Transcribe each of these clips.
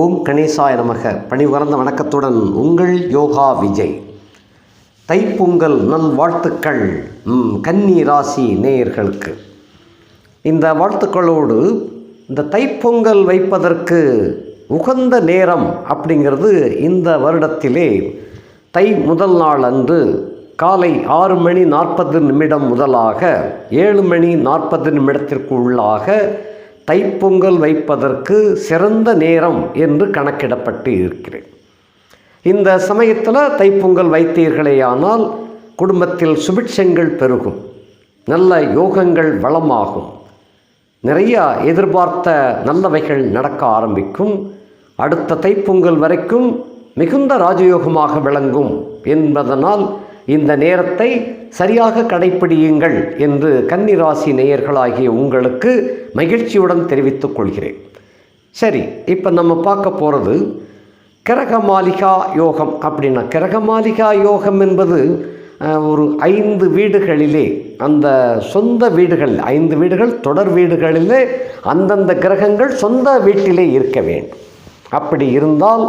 ஓம் கணேசாய நமக. பணிவறந்த வணக்கத்துடன் உங்கள் யோகா விஜய். தைப்பொங்கல் நல் வாழ்த்துக்கள் கன்னி ராசி நேயர்களுக்கு. இந்த வாழ்த்துக்களோடு இந்த தைப்பொங்கல் வைப்பதற்கு உகந்த நேரம் அப்படிங்கிறது இந்த வருடத்திலே தை முதல் நாள் அன்று காலை ஆறு மணி நாற்பது நிமிடம் முதலாக ஏழு மணி நாற்பது நிமிடத்திற்கு உள்ளாக தைப்பொங்கல் வைப்பதற்கு சிறந்த நேரம் என்று கணக்கிடப்பட்டு இருக்கிறேன். இந்த சமயத்தில் தைப்பொங்கல் வைத்தீர்களேயானால் குடும்பத்தில் சுபிட்சங்கள் பெருகும். நல்ல யோகங்கள் வளமாகும். நிறையா எதிர்பார்த்த நல்லவைகள் நடக்க ஆரம்பிக்கும். அடுத்த தைப்பொங்கல் வரைக்கும் மிகுந்த ராஜயோகமாக விளங்கும் என்பதனால் இந்த நேரத்தை சரியாக கடைப்பிடியுங்கள் என்று கன்னிராசி நேயர்களாகிய உங்களுக்கு மகிழ்ச்சியுடன் தெரிவித்துக் கொள்கிறேன். சரி இப்போ நம்ம பார்க்க போகிறது கிரகமாலிகா யோகம் அப்படின்னா கிரகமாலிகா யோகம் என்பது ஒரு ஐந்து வீடுகளிலே அந்த சொந்த வீடுகள் ஐந்து வீடுகள் தொடர் வீடுகளிலே அந்தந்த கிரகங்கள் சொந்த வீட்டிலே இருக்க வேண்டும். அப்படி இருந்தால்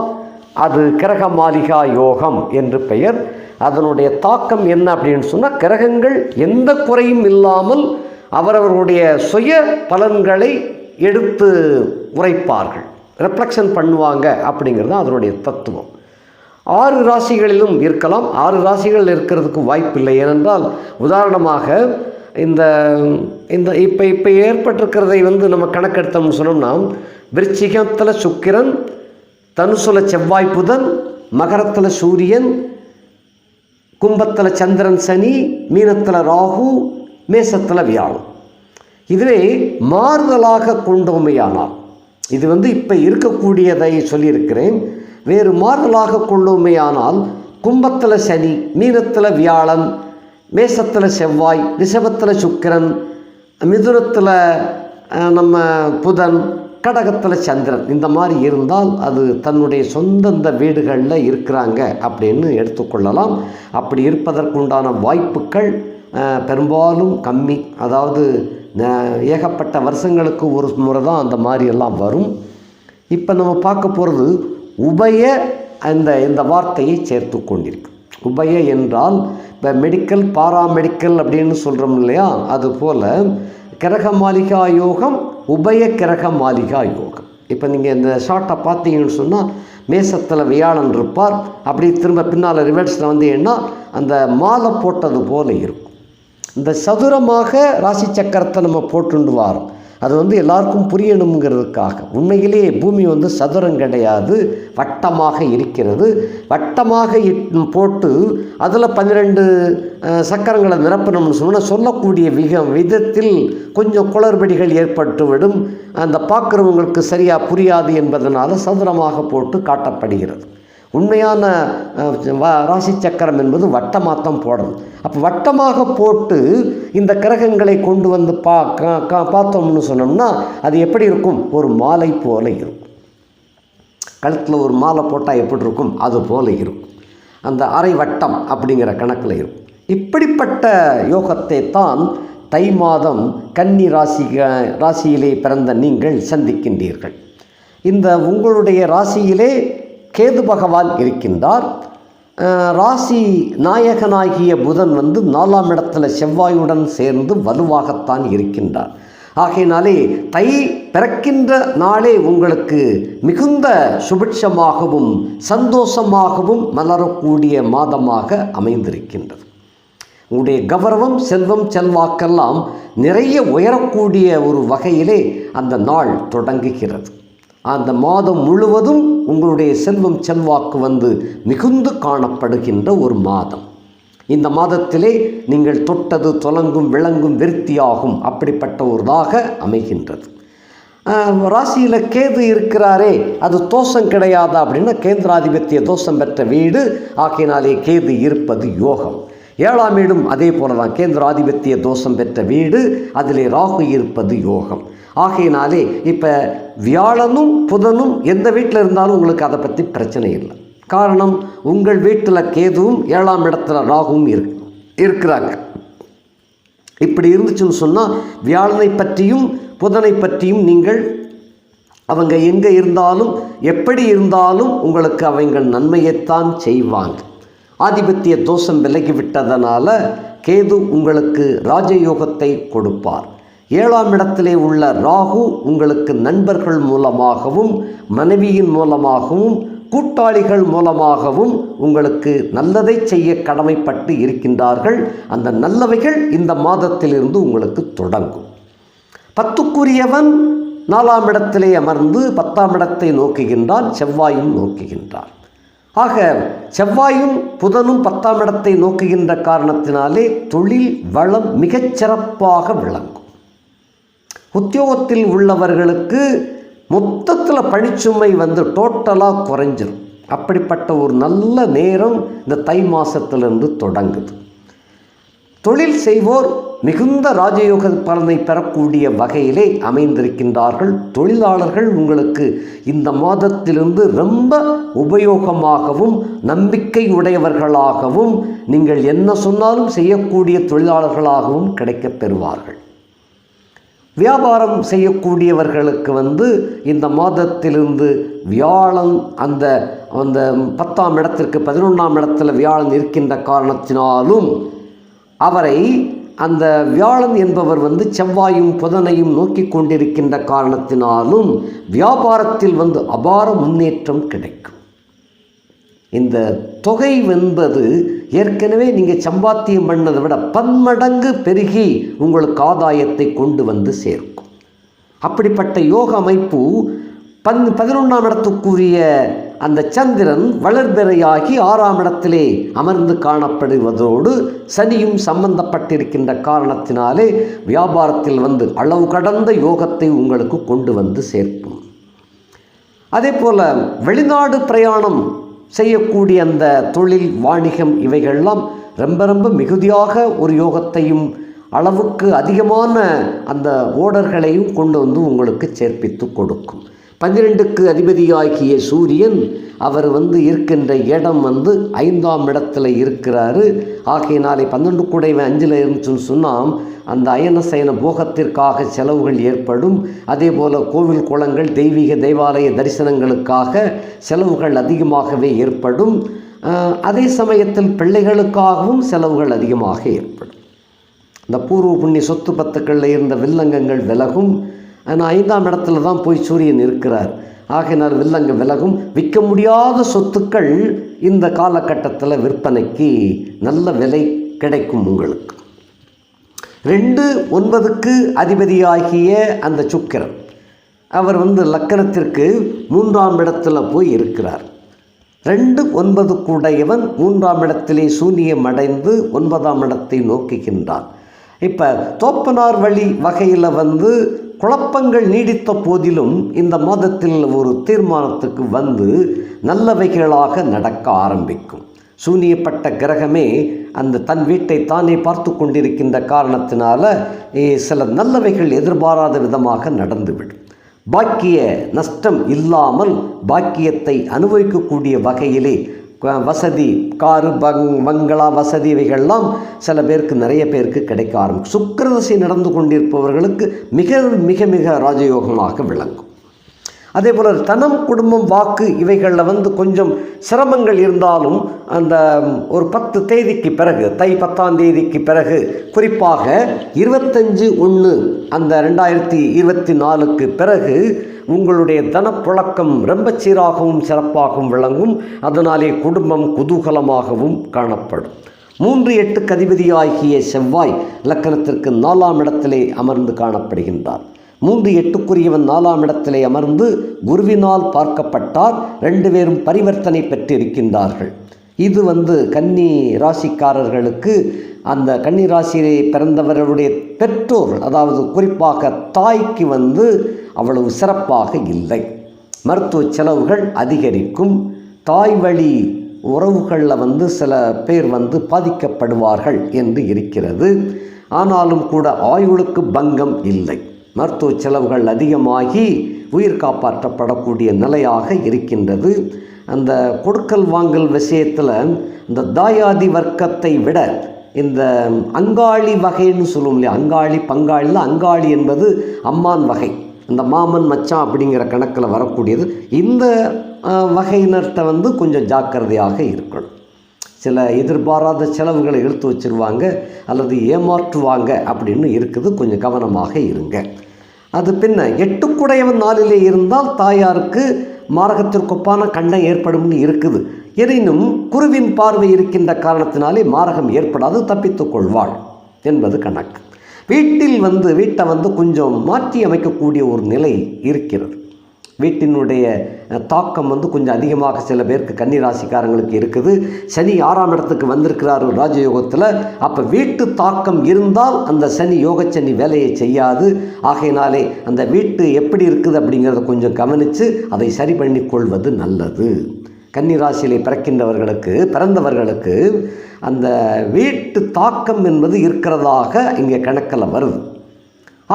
அது கிரகமாலிகா யோகம் என்று பெயர். அதனுடைய தாக்கம் என்ன அப்படின்னு சொன்னால் கிரகங்கள் எந்த குறையும் இல்லாமல் அவரவர்களுடைய சுய பலன்களை எடுத்து உரைப்பார்கள். ரெஃப்ளெக்ஷன் பண்ணுவாங்க அப்படிங்கிறது தான் அதனுடைய தத்துவம். ஆறு ராசிகளிலும் இருக்கலாம். ஆறு ராசிகள் இருக்கிறதுக்கு வாய்ப்பில்லை ஏனென்றால் உதாரணமாக இந்த இந்த இப்போ இப்போ ஏற்பட்டிருக்கிறதை வந்து நம்ம கணக்கெடுத்தோம்னு சொன்னோம்னா விருச்சிகத்தில் சுக்கிரன் தனுசுல செவ்வாய் புதன் மகரத்தில் சூரியன் கும்பத்தில் சந்திரன் சனி மீனத்தில் ராகு மேசத்தில் வியாழம் இதுவே மாறுதலாக கொண்டோமையானால் இது வந்து இப்போ இருக்கக்கூடியதை சொல்லியிருக்கிறேன். வேறு மாறுதலாக கொண்டோமையானால் கும்பத்தில் சனி மீனத்தில் வியாழன் மேசத்தில் செவ்வாய் ரிஷபத்தில் சுக்கிரன் மிதுனத்தில் நம்ம புதன் கடகத்தில் சந்திரன் இந்த மாதிரி இருந்தால் அது தன்னுடைய சொந்தந்த வீடுகளில் இருக்கிறாங்க அப்படின்னு எடுத்துக்கொள்ளலாம். அப்படி இருப்பதற்குண்டான வாய்ப்புகள் பெரும்பாலும் கம்மி. அதாவது ஏகப்பட்ட வருஷங்களுக்கு ஒரு முறை தான் அந்த மாதிரி எல்லாம் வரும். இப்போ நம்ம பார்க்க போகிறது உபய அந்த இந்த வார்த்தையை சேர்த்து கொண்டிருக்கு. உபய என்றால் இப்போ மெடிக்கல் பாராமெடிக்கல் அப்படின்னு சொல்கிறோம் இல்லையா? அதுபோல் கிரக மாளிகா யோகம் உபய கிரக மாளிகா யோகம். இப்போ நீங்கள் இந்த ஷார்ட்டை பார்த்தீங்கன்னு சொன்னால் மேசத்தில் வியாழன் இருப்பார். அப்படி திரும்ப பின்னால் ரிவர்ஸில் வந்தீங்கன்னா அந்த மாலை போட்டது போல இருக்கும். இந்த சதுரமாக ராசி சக்கரத்தை நம்ம போட்டுண்டு வாரோம் அது வந்து எல்லாருக்கும் புரியணுங்கிறதுக்காக உண்மையிலேயே பூமி வந்து சதுரம் கிடையாது வட்டமாக இருக்கிறது. வட்டமாக இட் போட்டு அதில் பன்னிரெண்டு சக்கரங்களை நிரப்பணும்னு சொன்னால் சொல்லக்கூடிய விக விதத்தில் கொஞ்சம் குளறுபடிகள் ஏற்பட்டுவிடும். அந்த பார்க்குறவங்களுக்கு சரியாக புரியாது என்பதனால் சதுரமாக போட்டு காட்டப்படுகிறது. உண்மையான ராசி சக்கரம் என்பது வட்டமாத்தான் போடணும். அப்போ வட்டமாக போட்டு இந்த கிரகங்களை கொண்டு வந்து பா கா- கா- பார்த்தோம்னு சொன்னோம்னா அது எப்படி இருக்கும்? ஒரு மாலை போல இருக்கும். கழுத்தில் ஒரு மாலை போட்டால் எப்படி இருக்கும்? அது போல இருக்கும். அந்த அரை வட்டம் அப்படிங்கிற கணக்கில் இருக்கும். இப்படிப்பட்ட யோகத்தை தான் தை மாதம் கன்னி ராசி ராசியிலே பிறந்த நீங்கள் சந்திக்கின்றீர்கள். இந்த உங்களுடைய ராசியிலே கேது பகவான் இருக்கின்றார். ராசி நாயகனாகிய புதன் வந்து நாலாம் இடத்துல செவ்வாயுடன் சேர்ந்து வலுவாகத்தான் இருக்கின்றார். ஆகையினாலே தை பிறக்கின்ற நாளே உங்களுக்கு மிகுந்த சுபிட்சமாகவும் சந்தோஷமாகவும் மலரக்கூடிய மாதமாக அமைந்திருக்கின்றது. உங்களுடைய கௌரவம் செல்வம் செல்வாக்கெல்லாம் நிறைய உயரக்கூடிய ஒரு வகையிலே அந்த நாள் தொடங்குகிறது. அந்த மாதம் முழுவதும் உங்களுடைய செல்வம் செல்வாக்கு வந்து மிகுந்து காணப்படுகின்ற ஒரு மாதம். இந்த மாதத்திலே நீங்கள் தொட்டது தொலங்கும் விளங்கும் விருத்தியாகும் அப்படிப்பட்ட ஒருதாக அமைகின்றது. ராசியில் கேது இருக்கிறாரே அது தோஷம் கிடையாதா அப்படின்னா கேந்திராதிபத்திய தோஷம் பெற்ற வீடு ஆகையினாலே கேது இருப்பது யோகம். ஏழாம் வீடும் அதே போல தான் கேந்திராதிபத்திய தோஷம் பெற்ற வீடு அதிலே ராகு இருப்பது யோகம். ஆகையினாலே இப்போ வியாழனும் புதனும் எந்த வீட்டில் இருந்தாலும் உங்களுக்கு அதை பற்றி பிரச்சனை இல்லை. காரணம் உங்கள் வீட்டில் கேதுவும் ஏழாம் இடத்துல ராகுவும் இரு இருக்கிறாங்க. இப்படி இருந்துச்சுன்னு சொன்னால் வியாழனை பற்றியும் புதனை பற்றியும் நீங்கள் அவங்க எங்கே இருந்தாலும் எப்படி இருந்தாலும் உங்களுக்கு அவங்க நன்மையைத்தான் செய்வாங்க. ஆதிபத்திய தோஷம் விலகிவிட்டதனால கேது உங்களுக்கு ராஜயோகத்தை கொடுப்பார். ஏழாம் இடத்திலே உள்ள ராகு உங்களுக்கு நண்பர்கள் மூலமாகவும் மனைவியின் மூலமாகவும் கூட்டாளிகள் மூலமாகவும் உங்களுக்கு நல்லதை செய்ய கடமைப்பட்டு இருக்கின்றார்கள். அந்த நல்லவைகள் இந்த மாதத்திலிருந்து உங்களுக்கு தொடங்கும். பத்துக்குரியவன் நாலாம் இடத்திலே அமர்ந்து பத்தாம் இடத்தை நோக்குகின்றான் செவ்வாயும் நோக்குகின்றான். ஆக செவ்வாயும் புதனும் பத்தாம் இடத்தை நோக்குகின்ற காரணத்தினாலே தொழில் வளம் மிகச் சிறப்பாக விளங்கும். உத்தியோகத்தில் உள்ளவர்களுக்கு மொத்தத்தில் பணிச்சுமை வந்து டோட்டலாக குறைஞ்சிரும். அப்படிப்பட்ட ஒரு நல்ல நேரம் இந்த தை மாதத்திலிருந்து தொடங்குது. தொழில் செய்வோர் மிகுந்த ராஜயோக பலனை பெறக்கூடிய வகையிலே அமைந்திருக்கின்றார்கள். தொழிலாளர்கள் உங்களுக்கு இந்த மாதத்திலிருந்து ரொம்ப உபயோகமாகவும் நம்பிக்கை உடையவர்களாகவும் நீங்கள் என்ன சொன்னாலும் செய்யக்கூடிய தொழிலாளர்களாகவும் கிடைக்கப் பெறுவார்கள். வியாபாரம் செய்யக்கூடியவர்களுக்கு வந்து இந்த மாதத்திலிருந்து வியாழன் அந்த அந்த பத்தாம் இடத்திற்கு பதினொன்றாம் இடத்துல வியாழன் இருக்கின்ற காரணத்தினாலும் அவரை அந்த வியாழன் என்பவர் வந்து செவ்வாயும் புதனையும் நோக்கி கொண்டிருக்கின்ற காரணத்தினாலும் வியாபாரத்தில் வந்து அபார முன்னேற்றம் கிடைக்கும். இந்த தொகை என்பது ஏற்கனவே நீங்கள் சம்பாத்தியம் பண்ணதை விட பன்மடங்கு பெருகி உங்களுக்கு ஆதாயத்தை கொண்டு வந்து சேர்க்கும். அப்படிப்பட்ட யோக அமைப்பு பன் பதினொன்றாம் இடத்துக்குரிய அந்த சந்திரன் வளர்பிறையாகி ஆறாம் இடத்திலே அமர்ந்து காணப்படுவதோடு சனியும் சம்பந்தப்பட்டிருக்கின்ற காரணத்தினாலே வியாபாரத்தில் வந்து அளவு கடந்த யோகத்தை உங்களுக்கு கொண்டு வந்து சேர்க்கும். அதே போல் வெளிநாடு பிரயாணம் செய்யக்கூடிய அந்த தொழில் வாணிகம் இவைகள்லாம் ரொம்ப ரொம்ப மிகுதியாக ஒரு யோகத்தையும் அளவுக்கு அதிகமான அந்த ஓடர்களையும் கொண்டு வந்து உங்களுக்கு சேர்ப்பித்து கொடுக்கும். பன்னிரெண்டுக்கு அதிபதியாகிய சூரியன் அவர் வந்து இருக்கின்ற இடம் வந்து ஐந்தாம் இடத்துல இருக்கிறாரு. ஆகையினாலே பன்னெண்டு கூடைவன் அஞ்சில் இருந்துச்சுன்னு சொன்னால் அந்த அயன சயன போகத்திற்காக செலவுகள் ஏற்படும். அதே போல் கோவில் குளங்கள் தெய்வீக தேவாலய தரிசனங்களுக்காக செலவுகள் அதிகமாகவே ஏற்படும். அதே சமயத்தில் பிள்ளைகளுக்காகவும் செலவுகள் அதிகமாக ஏற்படும். இந்த பூர்வ புண்ணிய சொத்து பத்துக்களில் இருந்த வில்லங்கங்கள் விலகும். ஆனால் ஐந்தாம் இடத்துல தான் போய் சூரியன் இருக்கிறார். ஆகையினால் வில்லங்க விலகும். விற்க முடியாத சொத்துக்கள் இந்த காலகட்டத்தில் விற்பனைக்கு நல்ல விலை கிடைக்கும் உங்களுக்கு. ரெண்டு ஒன்பதுக்கு அதிபதியாகிய அந்த சுக்கிரன் அவர் வந்து லக்கணத்திற்கு மூன்றாம் இடத்துல போய் இருக்கிறார். ரெண்டு ஒன்பது கூடையவன் மூன்றாம் இடத்திலே சூனியம் அடைந்து ஒன்பதாம் இடத்தை நோக்குகின்றான். இப்போ தோப்பனார் வழி வகையில் வந்து குழப்பங்கள் நீடித்த போதிலும் இந்த மாதத்தில் ஒரு தீர்மானத்துக்கு வந்து நல்லவைகளாக நடக்க ஆரம்பிக்கும். சூனியப்பட்ட கிரகமே அந்த தன் வீட்டை தானே பார்த்து கொண்டிருக்கின்ற காரணத்தினால சில நல்லவைகள் எதிர்பாராத விதமாக நடந்துவிடும். பாக்கிய நஷ்டம் இல்லாமல் பாக்கியத்தை அனுபவிக்கக்கூடிய வகையிலே வசதி காரு பங் பங்களா வசதி இவைகள்லாம் சில பேருக்கு நிறைய பேருக்கு கிடைக்க ஆரம்பிக்கும். சுக்கரதசை நடந்து கொண்டிருப்பவர்களுக்கு மிக மிக மிக ராஜயோகமாக விளங்கும். அதே போல் தனம் குடும்பம் வாக்கு இவைகளில் வந்து கொஞ்சம் சிரமங்கள் இருந்தாலும் அந்த ஒரு பத்து தேதிக்கு பிறகு தை பத்தாம் தேதிக்கு பிறகு குறிப்பாக இருபத்தஞ்சு ஒன்று அந்த ரெண்டாயிரத்தி இருபத்தி நாலுக்கு பிறகு உங்களுடைய தனப்புழக்கம் ரொம்ப சீராகவும் சிறப்பாகவும் விளங்கும். அதனாலே குடும்பம் குதூகலமாகவும் காணப்படும். மூன்று எட்டு கதிபதியாகிய செவ்வாய் லக்கணத்திற்கு நாலாம் இடத்திலே அமர்ந்து காணப்படுகின்றார். மூன்று எட்டுக்குரியவன் நாலாம் இடத்திலே அமர்ந்து குருவினால் பார்க்கப்பட்டார். ரெண்டு பேரும் பரிவர்த்தனை பெற்றிருக்கின்றார்கள். இது வந்து கன்னி ராசிக்காரர்களுக்கு அந்த கன்னி ராசியிலே பிறந்தவர்களுடைய பெற்றோர் அதாவது குறிப்பாக தாய்க்கு வந்து அவ்வளவு சிறப்பாக இல்லை. மருத்துவ செலவுகள் அதிகரிக்கும். தாய் வழி உறவுகளில் வந்து சில பேர் வந்து பாதிக்கப்படுவார்கள் என்று இருக்கிறது. ஆனாலும் கூட ஆயுளுக்கு பங்கம் இல்லை. மருத்துவ செலவுகள் அதிகமாகி உயிர் காப்பாற்றப்படக்கூடிய நிலையாக இருக்கின்றது. அந்த கொடுக்கல் வாங்கல் விஷயத்தில் இந்த தாயாதி வர்க்கத்தை விட இந்த அங்காளி வகைன்னு சொல்லுவோம் இல்லையா? அங்காளி பங்காளியில் அங்காளி என்பது அம்மான் வகை. இந்த மாமன் மச்சான் அப்படிங்கிற கணக்கில் வரக்கூடியது இந்த வகையினர்கிட்ட வந்து கொஞ்சம் ஜாக்கிரதையாக இருக்கணும். சில எதிர்பாராத செலவுகளை இழுத்து வச்சிருவாங்க அல்லது ஏமாற்றுவாங்க அப்படின்னு இருக்குது. கொஞ்சம் கவனமாக இருங்க. அது பின்ன எட்டுக்குடையவன் நாளிலே இருந்தால் தாயாருக்கு மாரகத்திற்கொப்பான கண்டம் ஏற்படும்னு இருக்குது. எனினும் குருவின் பார்வை இருக்கின்ற காரணத்தினாலே மாரகம் ஏற்படாது தப்பித்துக் கொள்வாள் என்பது கணக்கு. வீட்டில் வந்து வீட்டை வந்து கொஞ்சம் மாற்றி அமைக்கக்கூடிய ஒரு நிலை இருக்கிறது. வீட்டினுடைய தாக்கம் வந்து கொஞ்சம் அதிகமாக சில பேருக்கு கன்னிராசிக்காரங்களுக்கு இருக்குது. சனி ஆறாம் இடத்துக்கு வந்திருக்கிறார் ராஜயோகத்தில். அப்போ வீட்டு தாக்கம் இருந்தால் அந்த சனி யோகச்சனி வேலையை செய்யாது. ஆகையினாலே அந்த வீட்டு எப்படி இருக்குது அப்படிங்கிறத கொஞ்சம் கவனித்து அதை சரி பண்ணி கொள்வது நல்லது. கன்னிராசியிலே பிறக்கின்றவர்களுக்கு பிறந்தவர்களுக்கு அந்த வீட்டு தாக்கம் என்பது இருக்கிறதாக இங்கே கணக்கில் வருது.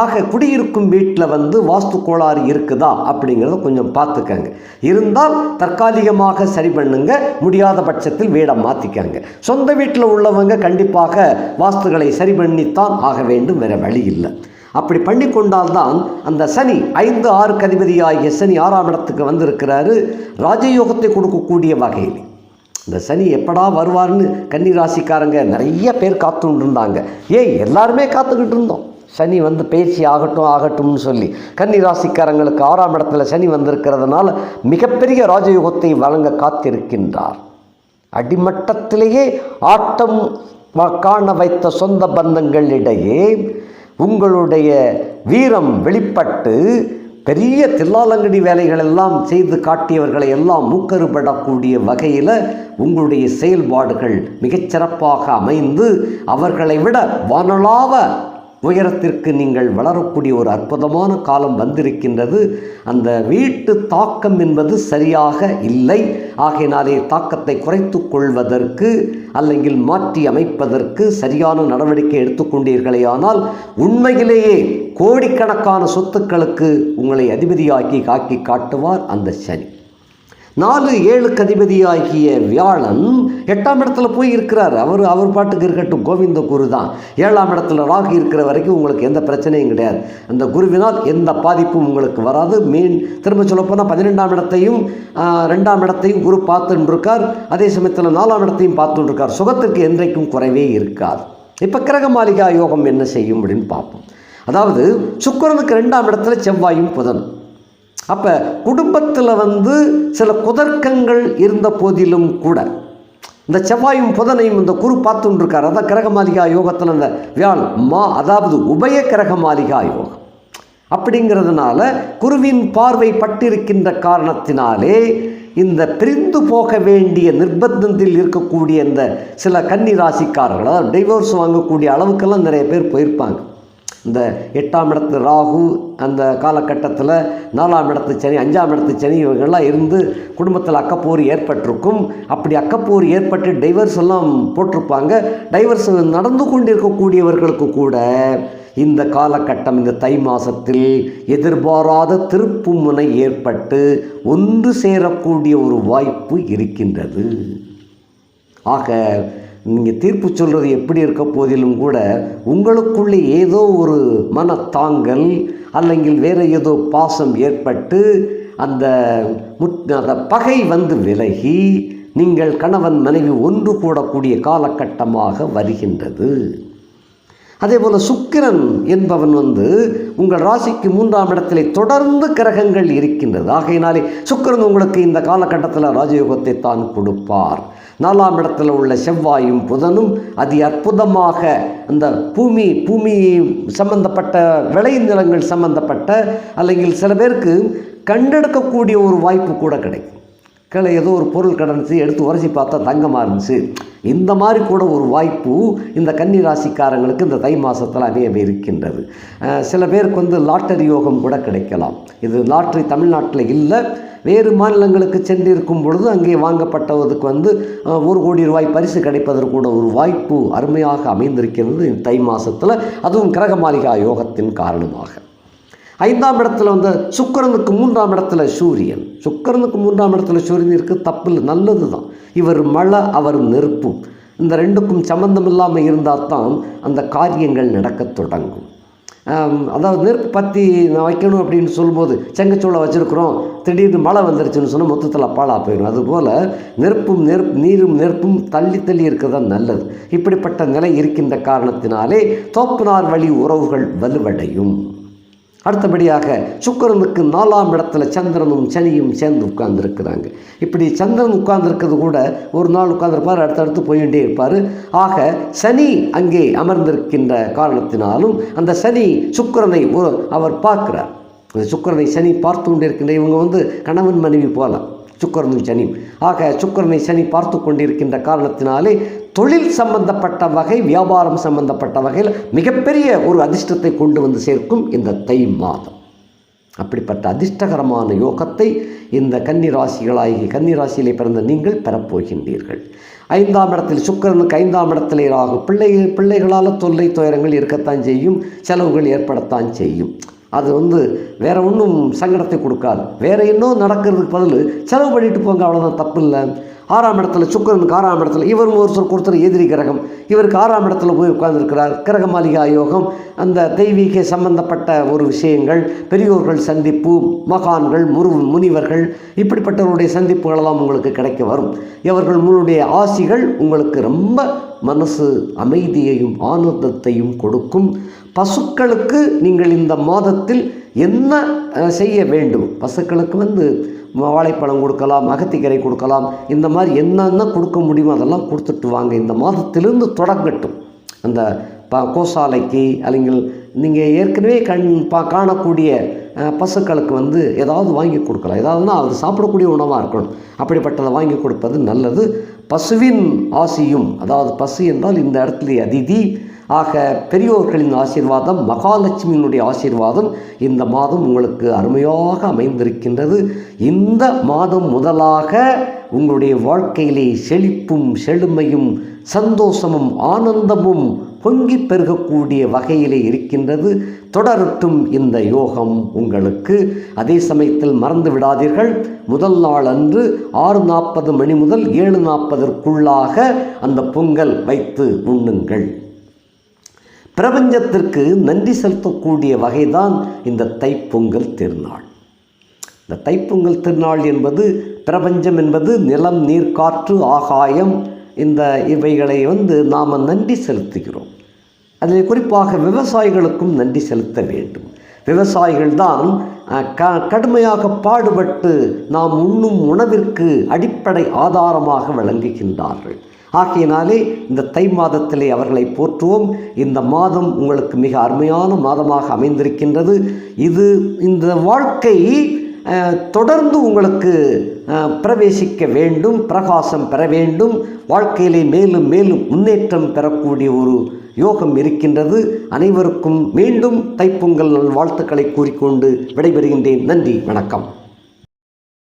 ஆக குடியிருக்கும் வீட்டில் வந்து வாஸ்து கோளாறு இருக்குதா அப்படிங்கிறத கொஞ்சம் பார்த்துக்கங்க. இருந்தால் தற்காலிகமாக சரி பண்ணுங்க முடியாத பட்சத்தில் வீடை மாற்றிக்கங்க சொந்த வீட்டில் உள்ளவங்க கண்டிப்பாக வாஸ்துகளை சரி பண்ணித்தான் ஆக வேண்டும் வேறு வழி இல்லை. அப்படி பண்ணி கொண்டால்தான் அந்த சனி ஐந்து ஆறு கதிபதியாகிய சனி ஆறாம் இடத்துக்கு வந்திருக்கிறாரு. ராஜயோகத்தை கொடுக்கக்கூடிய வகையில். இந்த சனி எப்படா வருவார்னு கன்னி ராசிக்காரங்க நிறைய பேர் காத்துட்டு இருந்தாங்க ஏய் எல்லாருமே காத்துக்கிட்டு இருந்தோம் சனி வந்து பேச்சு ஆகட்டும் ஆகட்டும்னு சொல்லி. கன்னி ராசிக்காரங்களுக்கு ஆறாம் இடத்துல சனி வந்திருக்கிறதுனால மிகப்பெரிய ராஜயோகத்தை வழங்க காத்திருக்கின்றார். அடிமட்டத்திலேயே ஆட்டம் காண வைத்த சொந்த பந்தங்களிடையே உங்களுடைய வீரம் வெளிப்பட்டு பெரிய தில்லாலங்கடி வேலைகள் எல்லாம் செய்து காட்டியவர்களை எல்லாம் மூக்கறுபடக்கூடிய வகையில் உங்களுடைய செயல்பாடுகள் மிகச்சிறப்பாக அமைந்து அவர்களை விட வானலாவ உயரத்திற்கு நீங்கள் வளரக்கூடிய ஒரு அற்புதமான காலம் வந்திருக்கின்றது. அந்த வீட்டு தாக்கம் என்பது சரியாக இல்லை. ஆகையினாலே தாக்கத்தை குறைத்து கொள்வதற்கு அல்லங்கில் மாற்றி அமைப்பதற்கு சரியான நடவடிக்கை எடுத்துக்கொண்டீர்களேயானால் உண்மையிலேயே கோடிக்கணக்கான சொத்துக்களுக்கு உங்களை அதிபதியாக்கி காக்கி காட்டுவார் அந்த சனி. நாலு ஏழுக்கு அதிபதியாகிய வியாழன் எட்டாம் இடத்துல போய் இருக்கிறார் அவர் அவர் பாட்டுக்கு இருக்கட்டும் கோவிந்த குரு தான். ஏழாம் இடத்துல ராகு இருக்கிற வரைக்கும் உங்களுக்கு எந்த பிரச்சனையும் கிடையாது. அந்த குருவினால் எந்த பாதிப்பும் உங்களுக்கு வராது. மீன் திரும்ப சொல்லப்போனால் பதினெண்டாம் இடத்தையும் ரெண்டாம் இடத்தையும் குரு பார்த்துருக்கார். இருக்கார் அதே சமயத்தில் நாலாம் இடத்தையும் பார்த்துட்டு இருக்கார் சுகத்திற்கு என்றைக்கும் குறைவே இருக்காது. இப்போ கிரக மாளிகா யோகம் என்ன செய்யும் அப்படின்னு பார்ப்போம். அதாவது சுக்கரனுக்கு ரெண்டாம் இடத்துல செவ்வாயும் புதன் அப்போ குடும்பத்தில் வந்து சில குதர்க்கங்கள் இருந்த போதிலும் கூட இந்த செவ்வாயும் புதனையும் இந்த குரு பார்த்துட்டு அதான் அதான் கிரகமாலிகா யோகத்தில் அந்த வியாழ் மா அதாவது உபய கிரகமாலிகா யோகம். அப்படிங்கிறதுனால குருவின் பார்வை பட்டிருக்கின்ற காரணத்தினாலே இந்த பிரிந்து போக வேண்டிய நிர்பந்தத்தில் இருக்கக்கூடிய இந்த சில கன்னி ராசிக்காரர்கள் அதாவது டைவோர்ஸ் வாங்கக்கூடிய அளவுக்கெல்லாம் நிறைய பேர் போயிருப்பாங்க. இந்த எட்டாம் இடத்து ராகு அந்த காலகட்டத்தில் நாலாம் இடத்து சனி அஞ்சாம் இடத்து சனி இவங்கெல்லாம் இருந்து குடும்பத்தில் அக்கப்போர் ஏற்பட்டிருக்கும். அப்படி அக்கப்போர் ஏற்பட்டு டைவர்ஸ் எல்லாம் போட்டிருப்பாங்க. டைவர்ஸ் நடந்து கொண்டிருக்கக்கூடியவர்களுக்கு கூட இந்த காலகட்டம் இந்த தை மாதத்தில் எதிர்பாராத திருப்பு முனை ஏற்பட்டு ஒன்று சேரக்கூடிய ஒரு வாய்ப்பு இருக்கின்றது. ஆக நீங்கள் தீர்ப்பு சொல்கிறது எப்படி இருக்க போதிலும் கூட உங்களுக்குள்ளே ஏதோ ஒரு மனத்தாங்கல் அல்லங்கில் வேறு ஏதோ பாசம் ஏற்பட்டு அந்த முத் அந்த பகை வந்து விலகி நீங்கள் கணவன் மனைவி ஒன்று கூடக்கூடிய காலகட்டமாக வருகின்றது. அதே போல் சுக்கிரன் என்பவன் வந்து உங்கள் ராசிக்கு மூன்றாம் இடத்திலே தொடர்ந்து கிரகங்கள் இருக்கின்றது. ஆகையினாலே சுக்கிரன் உங்களுக்கு இந்த காலகட்டத்தில் ராஜயோகத்தை தான் கொடுப்பார். நாலாம் இடத்துல உள்ள செவ்வாயும் புதனும் அதி அற்புதமாக அந்த பூமி பூமி சம்பந்தப்பட்ட விளைநிலங்கள் சம்பந்தப்பட்ட அல்லங்கில் சில பேருக்கு கண்டெடுக்கக்கூடிய ஒரு வாய்ப்பு கூட கிடைக்கும். கிளை ஏதோ ஒரு பொருள் கிடந்துச்சு எடுத்து உரைச்சி பார்த்தா தங்கமாக இருந்துச்சு. இந்த மாதிரி கூட ஒரு வாய்ப்பு இந்த கன்னி ராசிக்காரங்களுக்கு இந்த தை மாதத்தில் அமைய இருக்கின்றது. சில பேருக்கு வந்து லாட்டரி யோகம் கூட கிடைக்கலாம். இது லாட்டரி தமிழ்நாட்டில் இல்லை வேறு மாநிலங்களுக்கு சென்றிருக்கும் பொழுது அங்கே வாங்கப்பட்டவருக்கு வந்து ஒரு கோடி ரூபாய் பரிசு கிடைப்பதற்கூட ஒரு வாய்ப்பு அருமையாக அமைந்திருக்கிறது தை மாதத்தில் அதுவும் கிரக மாளிகா யோகத்தின் காரணமாக. ஐந்தாம் இடத்துல வந்து சுக்கிரனுக்கு மூன்றாம் இடத்துல சூரியன். சுக்கரனுக்கு மூன்றாம் இடத்துல சூரியன் இருக்குது தப்பு நல்லது தான் இவர் மழை அவர் நெருப்பு. இந்த ரெண்டுக்கும் சம்பந்தம் இல்லாமல் இருந்தால் தான் அந்த காரியங்கள் நடக்கத் தொடங்கும். அதாவது நெருப்பு பற்றி நான் வைக்கணும் அப்படின்னு சொல்லும்போது செங்கச்சூளை வச்சுருக்குறோம். திடீர்னு மழை வந்துருச்சுன்னு சொன்னால் மொத்தத்தில் பாழாக போயிடும். அதுபோல் நெருப்பும் நெருப்பு நீரும் நெருப்பும் தள்ளி தள்ளி இருக்கிறது நல்லது. இப்படிப்பட்ட நிலை இருக்கின்ற காரணத்தினாலே தோப்புனார் வழி உறவுகள் வலுவடையும். அடுத்தபடியாக சுக்கிரனுக்கு நாலாம் இடத்துல சந்திரனும் சனியும் சேர்ந்து உட்கார்ந்துருக்கிறாங்க. இப்படி சந்திரன் உட்கார்ந்துருக்கிறது கூட ஒரு நாள் உட்கார்ந்துருப்பார் அடுத்தடுத்து போயிட்டே இருப்பார். ஆக சனி அங்கே அமர்ந்திருக்கின்ற காரணத்தினாலும் அந்த சனி சுக்கரனை அவர் பார்க்கிறார். அந்த சுக்கிரனை சனி பார்த்து கொண்டிருக்கின்ற இவங்க வந்து கணவன் மனைவி போகலாம் சுக்கரனும் சனி ஆக சுக்கரனை சனி பார்த்து கொண்டிருக்கின்ற காரணத்தினாலே தொழில் சம்பந்தப்பட்ட வகை வியாபாரம் சம்பந்தப்பட்ட வகையில் மிகப்பெரிய ஒரு அதிர்ஷ்டத்தை கொண்டு வந்து சேர்க்கும் இந்த தை மாதம். அப்படிப்பட்ட அதிர்ஷ்டகரமான யோகத்தை இந்த கன்னிராசிகளாகி கன்னிராசியிலே பிறந்த நீங்கள் பெறப்போகின்றீர்கள். ஐந்தாம் இடத்தில் சுக்கரனுக்கு ஐந்தாம் இடத்திலே ஆகும் பிள்ளை பிள்ளைகளால் தொல்லை துயரங்கள் இருக்கத்தான் செய்யும் செலவுகள் ஏற்படத்தான் செய்யும். அது வந்து வேறு ஒன்றும் சங்கடத்தை கொடுக்காது. வேறு இன்னும் நடக்கிறதுக்கு பதில் செலவு பண்ணிட்டு போங்க அவ்வளோதான் தப்பு இல்லை ஆறாம் இடத்துல சுக்கரனுக்கு ஆறாம் இடத்துல இவரும் ஒருத்தர் ஒருத்தர் எதிரி கிரகம். இவருக்கு ஆறாம் இடத்துல போய் உட்கார்ந்துருக்கிறார். கிரக மாளிகா யோகம் அந்த தெய்வீக சம்பந்தப்பட்ட ஒரு விஷயங்கள் பெரியோர்கள் சந்திப்பு மகான்கள் முரு முனிவர்கள் இப்படிப்பட்டவருடைய சந்திப்புகளெல்லாம் உங்களுக்கு கிடைக்க வரும். இவர்கள் உங்களுடைய ஆசிகள் உங்களுக்கு ரொம்ப மனசு அமைதியையும் ஆனந்தத்தையும் கொடுக்கும். பசுக்களுக்கு நீங்கள் இந்த மாதத்தில் என்ன செய்ய வேண்டும்? பசுக்களுக்கு வந்து வாழைப்பழம் கொடுக்கலாம் அகத்திக்கரை கொடுக்கலாம் இந்த மாதிரி என்னென்ன கொடுக்க முடியுமோ அதெல்லாம் கொடுத்துட்டு வாங்க. இந்த மாதத்திலிருந்து தொடங்கட்டும். அந்த ப கோசாலைக்கு அல்லங்க நீங்கள் ஏற்கனவே கண் பா காணக்கூடிய பசுக்களுக்கு வந்து ஏதாவது வாங்கி கொடுக்கலாம். ஏதாவதுனா அது சாப்பிடக்கூடிய உணவாக இருக்கணும். அப்படிப்பட்டதை வாங்கி கொடுப்பது நல்லது. பசுவின் ஆசியும் அதாவது பசு என்றால் இந்த இடத்துல அதிதி ஆக பெரியோர்களின் ஆசீர்வாதம் மகாலட்சுமியினுடைய ஆசீர்வாதம் இந்த மாதம் உங்களுக்கு அருமையாக அமைந்திருக்கின்றது. இந்த மாதம் முதலாக உங்களுடைய வாழ்க்கையிலே செழிப்பும் செழுமையும் சந்தோஷமும் ஆனந்தமும் பொங்கி பெருகக்கூடிய வகையிலே இருக்கின்றது. தொடரட்டும் இந்த யோகம் உங்களுக்கு. அதே சமயத்தில் மறந்து விடாதீர்கள். முதல் நாள் அன்று ஆறு நாற்பது மணி முதல் ஏழு நாற்பதற்குள்ளாக அந்த பொங்கல் வைத்து உண்ணுங்கள். பிரபஞ்சத்திற்கு நன்றி செலுத்தக்கூடிய வகைதான் இந்த தைப்பொங்கல் திருநாள். இந்த தைப்பொங்கல் திருநாள் என்பது பிரபஞ்சம் என்பது நிலம் நீர் காற்று ஆகாயம் இந்த இவைகளை வந்து நாம் நன்றி செலுத்துகிறோம். அதில் குறிப்பாக விவசாயிகளுக்கும் நன்றி செலுத்த வேண்டும். விவசாயிகள் தான் க கடுமையாக பாடுபட்டு நாம் உண்ணும் உணவிற்கு அடிப்படை ஆதாரமாக விளங்குகின்றார்கள். ஆகையினாலே இந்த தை மாதத்திலே அவர்களை போற்றுவோம். இந்த மாதம் உங்களுக்கு மிக அருமையான மாதமாக அமைந்திருக்கின்றது. இது இந்த வாழ்க்கை தொடர்ந்து உங்களுக்கு பிரவேசிக்க வேண்டும் பிரகாசம் பெற வேண்டும். வாழ்க்கையிலே மேலும் மேலும் முன்னேற்றம் பெறக்கூடிய ஒரு யோகம் இருக்கின்றது. அனைவருக்கும் மீண்டும் தைப்பொங்கல் நல் வாழ்த்துக்களை கூறிக்கொண்டு விடைபெறுகின்றேன். நன்றி வணக்கம்.